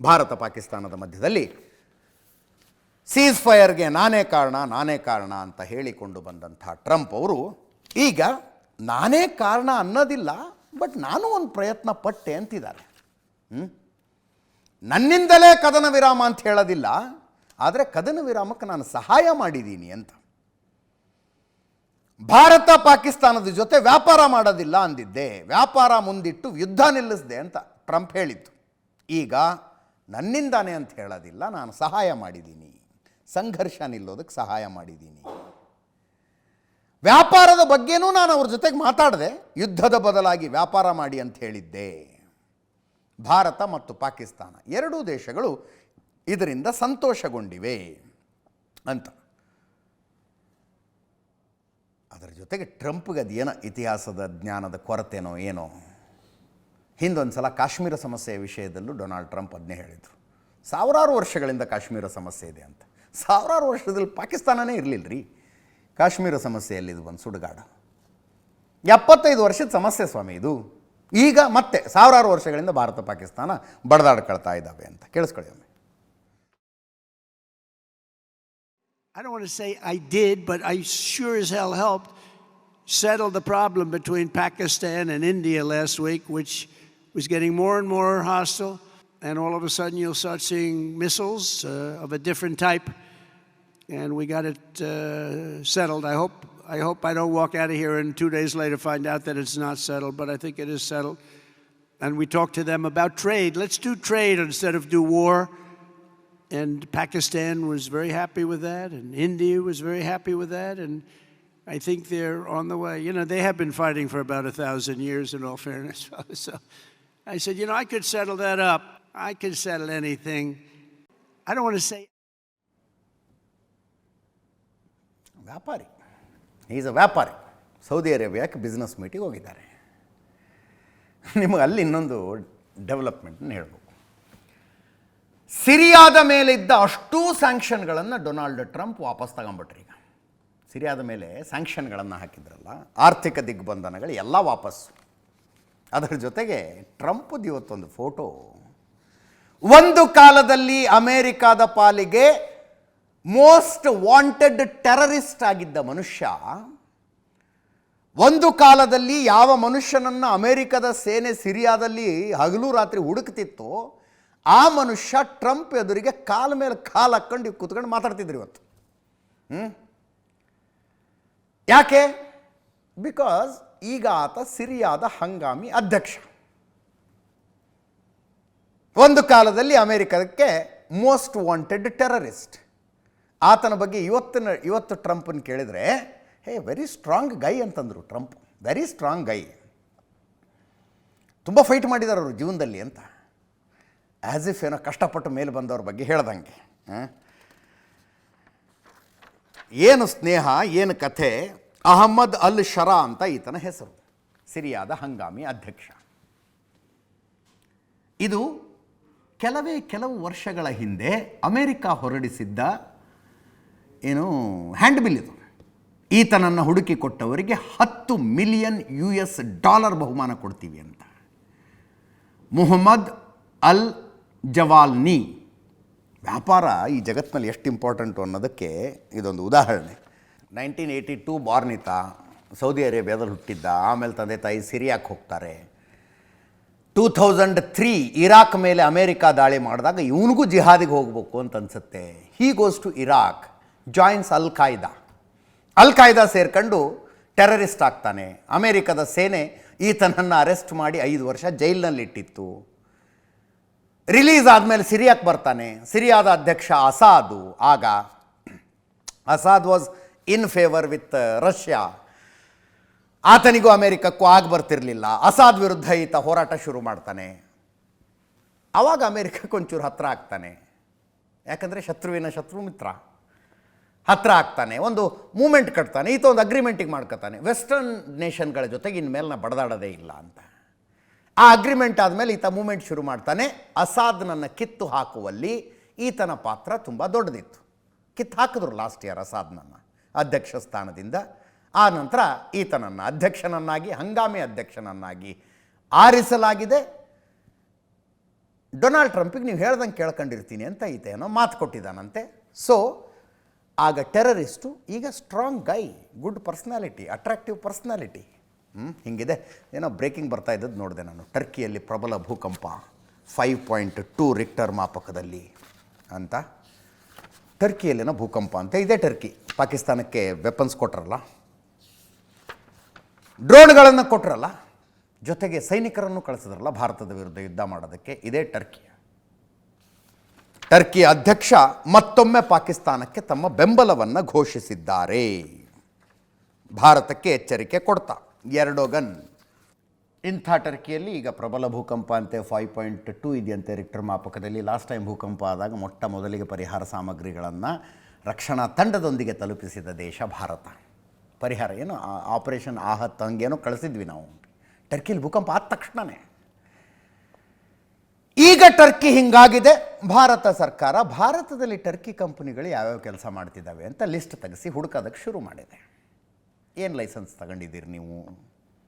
ಭಾರತ ಪಾಕಿಸ್ತಾನದ ಮಧ್ಯದಲ್ಲಿ ಸೀಸ್ ಫೈರ್ಗೆ ನಾನೇ ಕಾರಣ ನಾನೇ ಕಾರಣ ಅಂತ ಹೇಳಿಕೊಂಡು ಬಂದಂಥ ಟ್ರಂಪ್ ಅವರು, ಈಗ ನಾನೇ ಕಾರಣ ಅನ್ನೋದಿಲ್ಲ, ಬಟ್ ನಾನು ಒಂದು ಪ್ರಯತ್ನ ಪಟ್ಟೆ ಅಂತಿದ್ದಾರೆ? ನನ್ನಿಂದಲೇ ಕದನ ವಿರಾಮ ಅಂತ ಹೇಳೋದಿಲ್ಲ, ಆದರೆ ಕದನ ವಿರಾಮಕ್ಕೆ ನಾನು ಸಹಾಯ ಮಾಡಿದ್ದೀನಿ ಅಂತ. ಭಾರತ ಪಾಕಿಸ್ತಾನದ ಜೊತೆ ವ್ಯಾಪಾರ ಮಾಡೋದಿಲ್ಲ ಅಂದಿದ್ದೆ, ವ್ಯಾಪಾರ ಮುಂದಿಟ್ಟು ಯುದ್ಧ ನಿಲ್ಲಿಸಿದೆ ಅಂತ ಟ್ರಂಪ್ ಹೇಳಿದ್ದು. ಈಗ ನನ್ನಿಂದಾನೆ ಅಂತ ಹೇಳೋದಿಲ್ಲ, ನಾನು ಸಹಾಯ ಮಾಡಿದ್ದೀನಿ. ಸಂಘರ್ಷ ನಿಲ್ಲೋದಕ್ಕೆ ಸಹಾಯ ಮಾಡಿದ್ದೀನಿ. ವ್ಯಾಪಾರದ ಬಗ್ಗೆನೂ ನಾನು ಅವ್ರ ಜೊತೆಗೆ ಮಾತಾಡಿದೆ, ಯುದ್ಧದ ಬದಲಾಗಿ ವ್ಯಾಪಾರ ಮಾಡಿ ಅಂತ ಹೇಳಿದ್ದೆ. ಭಾರತ ಮತ್ತು ಪಾಕಿಸ್ತಾನ ಎರಡೂ ದೇಶಗಳು ಇದರಿಂದ ಸಂತೋಷಗೊಂಡಿವೆ ಅಂತ. ಅದರ ಜೊತೆಗೆ ಟ್ರಂಪ್ಗೆ ಅದೇನೋ ಇತಿಹಾಸದ ಜ್ಞಾನದ ಕೊರತೆನೋ ಏನೋ. ಹಿಂದೊಂದು ಸಲ ಕಾಶ್ಮೀರ ಸಮಸ್ಯೆಯ ವಿಷಯದಲ್ಲೂ ಡೊನಾಲ್ಡ್ ಟ್ರಂಪ್ ಅದನ್ನೇ ಹೇಳಿದರು. ಸಾವಿರಾರು ವರ್ಷಗಳಿಂದ ಕಾಶ್ಮೀರ ಸಮಸ್ಯೆ ಇದೆ ಅಂತ. ಸಾವಿರಾರು ವರ್ಷದಲ್ಲಿ ಪಾಕಿಸ್ತಾನನೇ ಇರಲಿಲ್ಲ ರೀ ಕಾಶ್ಮೀರ ಸಮಸ್ಯೆಯಲ್ಲಿ ಇದು ಒಂದು ಸುಡುಗಾಡ. ಎಪ್ಪತ್ತೈದು ವರ್ಷದ ಸಮಸ್ಯೆ ಸ್ವಾಮಿ ಇದು. ಈಗ ಮತ್ತೆ ಸಾವಿರಾರು ವರ್ಷಗಳಿಂದ ಭಾರತ ಪಾಕಿಸ್ತಾನ ಬಡದಾಡ್ಕೊಳ್ತಾ ಇದ್ದಾವೆ ಅಂತ. ಕೇಳಿಸ್ಕೊಳ್ಳಿ ಒಮ್ಮೆ. I don't want to say I did, but I sure as hell helped settle the problem between Pakistan and India last week, which was getting more and more hostile. And all of a sudden, you'll start seeing missiles uh, of a different type. And we got it uh, settled. I hope, I hope I don't walk out of here and two days later find out that it's not settled, but I think it is settled. And we talked to them about trade. Let's do trade instead of do war. And Pakistan was very happy with that, and India was very happy with that, and I think they're on the way. You know, they have been fighting for about a thousand years, in all fairness. So I said, you know, I could settle that up. I could settle anything. I don't want to say ವ್ಯಾಪಾರಿ. Is a ವ್ಯಾಪಾರಿ. Saudi ಅರೇಬಿಯಾಕ್ಕೆ business ಮೀಟಿಗೆ ಹೋಗಿದ್ದಾರೆ. ನಿಮಗೆ ಅಲ್ಲಿ ಇನ್ನೊಂದು ಡೆವಲಪ್ಮೆಂಟ್ನ ಹೇಳ್ಬೇಕು. ಸಿರಿಯಾದ ಮೇಲೆ ಅಷ್ಟೂ ಸ್ಯಾಂಕ್ಷನ್ಗಳನ್ನು Donald Trump ವಾಪಸ್ ತಗೊಂಬಿಟ್ರಿ ಈಗ. ಸಿರಿಯಾದ ಮೇಲೆ ಸ್ಯಾಂಕ್ಷನ್ಗಳನ್ನು ಹಾಕಿದ್ರಲ್ಲ ಆರ್ಥಿಕ ದಿಗ್ಬಂಧನಗಳು ಎಲ್ಲ ವಾಪಸ್ ಅದರ ಜೊತೆಗೆ ಟ್ರಂಪ್ದು ಇವತ್ತೊಂದು ಫೋಟೋ. ಒಂದು ಕಾಲದಲ್ಲಿ ಅಮೇರಿಕಾದ ಪಾಲಿಗೆ ಮೋಸ್ಟ್ ವಾಂಟೆಡ್ ಟೆರರಿಸ್ಟ್ ಆಗಿದ್ದ ಮನುಷ್ಯ, ಒಂದು ಕಾಲದಲ್ಲಿ ಯಾವ ಮನುಷ್ಯನನ್ನು ಅಮೇರಿಕದ ಸೇನೆ ಸಿರಿಯಾದಲ್ಲಿ ಹಗಲು ರಾತ್ರಿ ಹುಡುಕ್ತಿತ್ತೋ, ಆ ಮನುಷ್ಯ ಟ್ರಂಪ್ ಎದುರಿಗೆ ಕಾಲ ಮೇಲೆ ಕಾಲು ಹಾಕ್ಕೊಂಡು ಕೂತ್ಕೊಂಡು ಮಾತಾಡ್ತಿದ್ರು ಇವತ್ತು? ಯಾಕೆ? ಬಿಕಾಸ್ ಈಗ ಆತ ಸಿರಿಯಾದ ಹಂಗಾಮಿ ಅಧ್ಯಕ್ಷ. ಒಂದು ಕಾಲದಲ್ಲಿ ಅಮೆರಿಕಕ್ಕೆ ಮೋಸ್ಟ್ ವಾಂಟೆಡ್ ಟೆರರಿಸ್ಟ್. ಆತನ ಬಗ್ಗೆ ಇವತ್ತಿನ, ಇವತ್ತು ಟ್ರಂಪನ್ನು ಕೇಳಿದರೆ, ಹೇ ವೆರಿ ಸ್ಟ್ರಾಂಗ್ ಗೈ ಅಂತಂದರು ಟ್ರಂಪ್. ವೆರಿ ಸ್ಟ್ರಾಂಗ್ ಗೈ ತುಂಬ ಫೈಟ್ ಮಾಡಿದ್ದಾರೆ ಅವರು ಜೀವನದಲ್ಲಿ ಅಂತ. ಆ್ಯಸ್ ಇಫ್ ಏನೋ ಕಷ್ಟಪಟ್ಟು ಮೇಲೆ ಬಂದವ್ರ ಬಗ್ಗೆ ಹೇಳ್ದಂಗೆ? ಏನು ಸ್ನೇಹ, ಏನು ಕಥೆ ಅಹಮ್ಮದ್ ಅಲ್ ಶರಾ ಅಂತ ಈತನ ಹೆಸರು. ಸಿರಿಯಾದ ಹಂಗಾಮಿ ಅಧ್ಯಕ್ಷ. ಇದು ಕೆಲವೇ ಕೆಲವು ವರ್ಷಗಳ ಹಿಂದೆ ಅಮೇರಿಕ ಹೊರಡಿಸಿದ್ದ ಏನು ಹ್ಯಾಂಡ್ ಬಿಲ್ ಇದು. ಈತನನ್ನು ಹುಡುಕಿ ಕೊಟ್ಟವರಿಗೆ ಹತ್ತು ಮಿಲಿಯನ್ ಯು ಎಸ್ ಡಾಲರ್ ಬಹುಮಾನ ಕೊಡ್ತೀವಿ ಅಂತ. ಮುಹಮ್ಮದ್ ಅಲ್ ಜವಾಲ್ನಿ. ವ್ಯಾಪಾರ ಈ ಜಗತ್ತಿನಲ್ಲಿ ಎಷ್ಟು ಇಂಪಾರ್ಟೆಂಟು ಅನ್ನೋದಕ್ಕೆ ಇದೊಂದು ಉದಾಹರಣೆ. ನೈನ್ಟೀನ್ ಏಯ್ಟಿ ಟೂ ಬಾರ್ನಿತ ಸೌದಿ ಅರೇಬಿಯಾದಲ್ಲಿ ಹುಟ್ಟಿದ್ದ, ಆಮೇಲೆ ತಂದೆ ತಾಯಿ ಸಿರಿಯಾಕ್ಕೆ ಹೋಗ್ತಾರೆ. ಟೂ ಥೌಸಂಡ್ ತ್ರೀ ಇರಾಕ್ ಮೇಲೆ ಅಮೇರಿಕಾ ದಾಳಿ ಮಾಡಿದಾಗ ಇವನಿಗೂ ಜಿಹಾದಿಗೆ ಹೋಗಬೇಕು ಅಂತ ಅನ್ಸುತ್ತೆ. He goes to Iraq joins al Qaeda al ಕಾಯ್ದಾ ಸೇರ್ಕೊಂಡು ಟೆರರಿಸ್ಟ್ ಆಗ್ತಾನೆ. ಅಮೇರಿಕದ ಸೇನೆ ಈತನನ್ನು ಅರೆಸ್ಟ್ ಮಾಡಿ ಐದು ವರ್ಷ ಜೈಲಿನಲ್ಲಿ ಇಟ್ಟಿತ್ತು. ರಿಲೀಸ್ ಆದಮೇಲೆ ಸಿರಿಯಾಕ್ಕೆ ಬರ್ತಾನೆ. ಸಿರಿಯಾದ ಅಧ್ಯಕ್ಷ ಅಸಾದು. ಆಗ Assad was in favour with Russia. ಆತನಿಗೂ ಅಮೇರಿಕಕ್ಕೂ ಆಗ ಬರ್ತಿರಲಿಲ್ಲ. ಅಸಾದ್ ವಿರುದ್ಧ ಈತ ಹೋರಾಟ ಶುರು ಮಾಡ್ತಾನೆ. ಆವಾಗ ಅಮೇರಿಕ ಒಂಚೂರು ಹತ್ರ ಆಗ್ತಾನೆ. ಯಾಕಂದರೆ ಶತ್ರುವಿನ ಶತ್ರು ಮಿತ್ರ. ಹತ್ರ ಆಗ್ತಾನೆ. ಒಂದು ಮೂಮೆಂಟ್ ಕಟ್ತಾನೆ. ಈತ ಒಂದು ಅಗ್ರಿಮೆಂಟಿಗೆ ಮಾಡ್ಕೊತಾನೆ. ವೆಸ್ಟರ್ನ್ ನೇಷನ್ಗಳ ಜೊತೆಗೆ ಇನ್ಮೇಲೆ ನಾ ಬಡದಾಡೋದೇ ಇಲ್ಲ ಅಂತ. ಆ ಅಗ್ರಿಮೆಂಟ್ ಆದಮೇಲೆ ಈತ ಮೂಮೆಂಟ್ ಶುರು ಮಾಡ್ತಾನೆ. ಅಸಾದ್ನನ್ನು ಕಿತ್ತು ಹಾಕುವಲ್ಲಿ ಈತನ ಪಾತ್ರ ತುಂಬ ದೊಡ್ಡದಿತ್ತು. ಕಿತ್ತು ಹಾಕಿದ್ರು ಲಾಸ್ಟ್ ಇಯರ್ ಅಸಾದ್ನನ್ನು. ಅಧ್ಯಕ್ಷ ಸ್ಥಾನದಿಂದ. ಆ ನಂತರ ಈತನನ್ನು ಅಧ್ಯಕ್ಷನನ್ನಾಗಿ, ಹಂಗಾಮಿ ಅಧ್ಯಕ್ಷನನ್ನಾಗಿ ಆರಿಸಲಾಗಿದೆ. ಡೊನಾಲ್ಡ್ ಟ್ರಂಪಿಗೆ ನೀವು ಹೇಳ್ದಂಗೆ ಕೇಳ್ಕೊಂಡಿರ್ತೀನಿ ಅಂತ ಈತ ಏನೋ ಮಾತು ಕೊಟ್ಟಿದ್ದಾನಂತೆ. ಸೊ ಆಗ ಟೆರರಿಸ್ಟು, ಈಗ strong guy, good personality, attractive personality. ಹ್ಞೂ ಹಿಂಗಿದೆ. ಏನೋ ಬ್ರೇಕಿಂಗ್ ಬರ್ತಾ ಇದ್ದದ್ದು ನೋಡಿದೆ ನಾನು. ಟರ್ಕಿಯಲ್ಲಿ ಪ್ರಬಲ ಭೂಕಂಪ, ಫೈವ್ ಪಾಯಿಂಟ್ ಟೂ ರಿಕ್ಟರ್ ಮಾಪಕದಲ್ಲಿ ಅಂತ. ಟರ್ಕಿಯಲ್ಲಿನ ಭೂಕಂಪ ಅಂತ. ಇದೆ ಟರ್ಕಿ. ಪಾಕಿಸ್ತಾನಕ್ಕೆ ವೆಪನ್ಸ್ ಕೊಟ್ರಲ್ಲ? ಡ್ರೋನ್ಗಳನ್ನು ಕೊಟ್ರಲ್ಲ? ಜೊತೆಗೆ ಸೈನಿಕರನ್ನು ಕಳಿಸಿದ್ರಲ್ಲ ಭಾರತದ ವಿರುದ್ಧ ಯುದ್ಧ ಮಾಡೋದಕ್ಕೆ? ಇದೇ ಟರ್ಕಿ. ಟರ್ಕಿ ಅಧ್ಯಕ್ಷ ಮತ್ತೊಮ್ಮೆ ಪಾಕಿಸ್ತಾನಕ್ಕೆ ತಮ್ಮ ಬೆಂಬಲವನ್ನು ಘೋಷಿಸಿದ್ದಾರೆ. ಭಾರತಕ್ಕೆ ಎಚ್ಚರಿಕೆ ಕೊಡ್ತಾ ಎರಡೋಗನ್. ಇಂಥ ಟರ್ಕಿಯಲ್ಲಿ ಈಗ ಪ್ರಬಲ ಭೂಕಂಪ ಅಂತೆ ಫೈವ್ ಪಾಯಿಂಟ್ ಟೂ ಇದೆಯಂತೆ ರಿಕ್ಟರ್ ಮಾಪಕದಲ್ಲಿ. ಲಾಸ್ಟ್ ಟೈಮ್ ಭೂಕಂಪ ಆದಾಗ ಮೊಟ್ಟ ಮೊದಲಿಗೆ ಪರಿಹಾರ ಸಾಮಗ್ರಿಗಳನ್ನು ರಕ್ಷಣಾ ತಂಡದೊಂದಿಗೆ ತಲುಪಿಸಿದ ದೇಶ ಭಾರತ. ಪರಿಹಾರ ಏನು? ಆಪರೇಷನ್ ಆಹತ್ ಹಂಗೇನೋ ಕಳಿಸಿದ್ವಿ ನಾವು. ಟರ್ಕಿಲಿ ಭೂಕಂಪ ಆದ ತಕ್ಷಣವೇ ಈಗ ಟರ್ಕಿ ಹಿಂಗಾಗಿದೆ. ಭಾರತ ಸರ್ಕಾರ, ಭಾರತದಲ್ಲಿ ಟರ್ಕಿ ಕಂಪನಿಗಳು ಯಾವ್ಯಾವ ಕೆಲಸ ಮಾಡ್ತಿದ್ದಾವೆ ಅಂತ ಲಿಸ್ಟ್ ತೆಗೆಸಿ ಹುಡುಕೋದಕ್ಕೆ ಶುರು ಮಾಡಿದೆ. ಏನು ಲೈಸೆನ್ಸ್ ತಗೊಂಡಿದ್ದೀರಿ ನೀವು?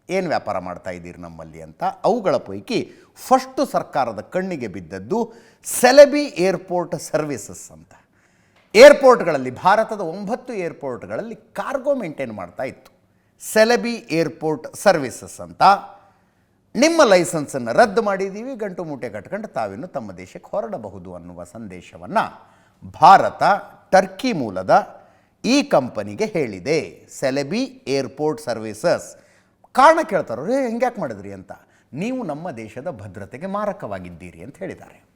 ಏನು ವ್ಯಾಪಾರ ಮಾಡ್ತಾ ಇದ್ದೀರಿ ನಮ್ಮಲ್ಲಿ ಅಂತ? ಅವುಗಳ ಪೈಕಿ ಫಸ್ಟು ಸರ್ಕಾರದ ಕಣ್ಣಿಗೆ ಬಿದ್ದದ್ದು ಸೆಲೆಬಿ ಏರ್ಪೋರ್ಟ್ ಸರ್ವಿಸಸ್ ಅಂತ. ಏರ್ಪೋರ್ಟ್ಗಳಲ್ಲಿ, ಭಾರತದ ಒಂಬತ್ತು ಏರ್ಪೋರ್ಟ್ಗಳಲ್ಲಿ ಕಾರ್ಗೋ ಮೇಂಟೈನ್ ಮಾಡ್ತಾ ಇತ್ತು. ಸೆಲೆಬಿ ಏರ್ಪೋರ್ಟ್ ಸರ್ವಿಸಸ್ ಅಂತ. ನಿಮ್ಮ ಲೈಸೆನ್ಸನ್ನು ರದ್ದು ಮಾಡಿದ್ದೀವಿ, ಗಂಟು ಮೂಟೆ ಕಟ್ಕೊಂಡು ತಾವಿನ್ನು ತಮ್ಮ ದೇಶಕ್ಕೆ ಹೊರಡಬಹುದು ಅನ್ನುವ ಸಂದೇಶವನ್ನು ಭಾರತ, ಟರ್ಕಿ ಮೂಲದ ಈ ಕಂಪನಿಗೆ ಹೇಳಿದೆ. Celebi airport services. ಕಾರಣ ಕೇಳ್ತಾರೋ ಹೆಂಗ್ಯಾಕೆ ಮಾಡಿದ್ರಿ? ಅಂತ. ನೀವು ನಮ್ಮ ದೇಶದ ಭದ್ರತೆಗೆ ಮಾರಕವಾಗಿದ್ದೀರಿ ಅಂತ ಹೇಳಿದ್ದಾರೆ.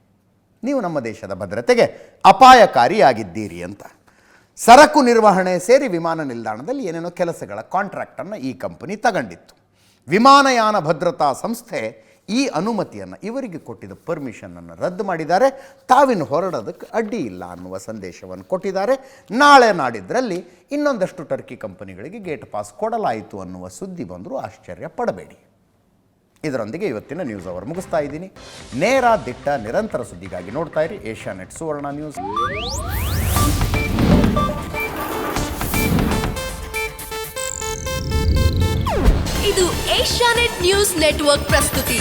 ನೀವು ನಮ್ಮ ದೇಶದ ಭದ್ರತೆಗೆ ಅಪಾಯಕಾರಿಯಾಗಿದ್ದೀರಿ ಅಂತ. ಸರಕು ನಿರ್ವಹಣೆ ಸೇರಿ ವಿಮಾನ ನಿಲ್ದಾಣದಲ್ಲಿ ಏನೇನೋ ಕೆಲಸಗಳ ಕಾಂಟ್ರಾಕ್ಟನ್ನು ಈ ಕಂಪನಿ ತಗೊಂಡಿತ್ತು. ವಿಮಾನಯಾನ ಭದ್ರತಾ ಸಂಸ್ಥೆ ಈ ಅನುಮತಿಯನ್ನು ಇವರಿಗೆ ಕೊಟ್ಟಿದ್ದ ಪರ್ಮಿಷನನ್ನು ರದ್ದು ಮಾಡಿದ್ದಾರೆ. ತಾವಿನ ಹೊರಡೋದಕ್ಕೆ ಅಡ್ಡಿ ಇಲ್ಲ ಅನ್ನುವ ಸಂದೇಶವನ್ನು ಕೊಟ್ಟಿದ್ದಾರೆ. ನಾಳೆ ನಾಡಿದ್ರಲ್ಲಿ ಇನ್ನೊಂದಷ್ಟು ಟರ್ಕಿ ಕಂಪನಿಗಳಿಗೆ ಗೇಟ್ ಪಾಸ್ ಕೊಡಲಾಯಿತು ಅನ್ನುವ ಸುದ್ದಿ ಬಂದರೂ ಆಶ್ಚರ್ಯ ಪಡಬೇಡಿ. ಇದರೊಂದಿಗೆ ಇವತ್ತಿನ ನ್ಯೂಸ್ ಅವರು ಮುಗಿಸ್ತಾ ಇದ್ದೀನಿ. ನೇರ ದಿಟ್ಟ ನಿರಂತರ ಸುದ್ದಿಗಾಗಿ ನೋಡ್ತಾ ಇರಿ ಏಷ್ಯಾ ನೆಟ್ ಸುವರ್ಣ ನ್ಯೂಸ್ ಇದು ಏಷ್ಯಾನೆಟ್ ನ್ಯೂಸ್ ನೆಟ್ವರ್ಕ್ ಪ್ರಸ್ತುತಿ.